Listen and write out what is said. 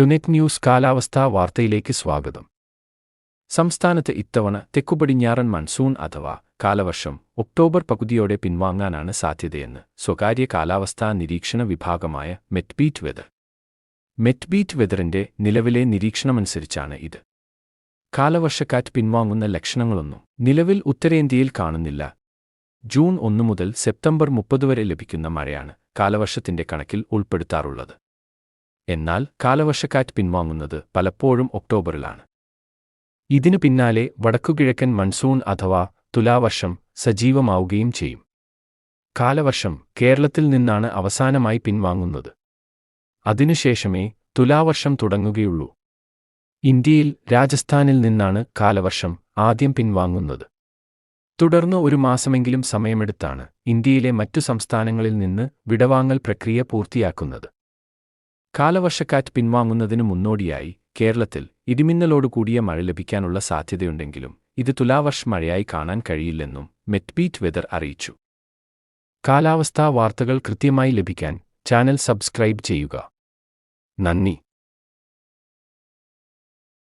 ടുനെറ്റ് news കാലാവസ്ഥാ വാർത്തയിലേക്ക് സ്വാഗതം. സംസ്ഥാനത്ത് ഇത്തവണ തെക്കുപടിഞ്ഞാറൻ മൺസൂൺ അഥവാ കാലവർഷം ഒക്ടോബർ പകുതിയോടെ പിൻവാങ്ങാനാണ് സാധ്യതയെന്ന് സ്വകാര്യ കാലാവസ്ഥാ നിരീക്ഷണ വിഭാഗമായ മെറ്റ്ബീറ്റ് വെതർ. മെറ്റ്ബീറ്റ് വെതറിന്റെ നിലവിലെ നിരീക്ഷണമനുസരിച്ചാണ് ഇത്. കാലവർഷക്കാറ്റ് പിൻവാങ്ങുന്ന ലക്ഷണങ്ങളൊന്നും നിലവിൽ ഉത്തരേന്ത്യയിൽ കാണുന്നില്ല. ജൂൺ ഒന്നു മുതൽ സെപ്റ്റംബർ മുപ്പത് വരെ ലഭിക്കുന്ന മഴയാണ് കാലവർഷത്തിന്റെ കണക്കിൽ ഉൾപ്പെടുത്താറുള്ളത്. എന്നാൽ കാലവർഷക്കാറ്റ് പിൻവാങ്ങുന്നത് പലപ്പോഴും ഒക്ടോബറിലാണ്. ഇതിനു പിന്നാലെ വടക്കുകിഴക്കൻ മൺസൂൺ അഥവാ തുലാവർഷം സജീവമാവുകയും ചെയ്യും. കാലവർഷം കേരളത്തിൽ നിന്നാണ് അവസാനമായി പിൻവാങ്ങുന്നത്. അതിനുശേഷമേ തുലാവർഷം തുടങ്ങുകയുള്ളൂ. ഇന്ത്യയിൽ രാജസ്ഥാനിൽ നിന്നാണ് കാലവർഷം ആദ്യം പിൻവാങ്ങുന്നത്. തുടർന്ന് ഒരു മാസമെങ്കിലും സമയമെടുത്താണ് ഇന്ത്യയിലെ മറ്റു സംസ്ഥാനങ്ങളിൽ നിന്ന് വിടവാങ്ങൽ പ്രക്രിയ പൂർത്തിയാക്കുന്നത്. കാലവർഷക്കാറ്റ് പിൻവാങ്ങുന്നതിനു മുന്നോടിയായി കേരളത്തിൽ ഇടിമിന്നലോടുകൂടിയ മഴ ലഭിക്കാനുള്ള സാധ്യതയുണ്ടെങ്കിലും ഇത് തുലാവർഷ മഴയായി കാണാൻ കഴിയില്ലെന്നും മെറ്റ്ബീറ്റ് വെതർ അറിയിച്ചു. കാലാവസ്ഥാ വാർത്തകൾ കൃത്യമായി ലഭിക്കാൻ ചാനൽ സബ്സ്ക്രൈബ് ചെയ്യുക. നന്ദി.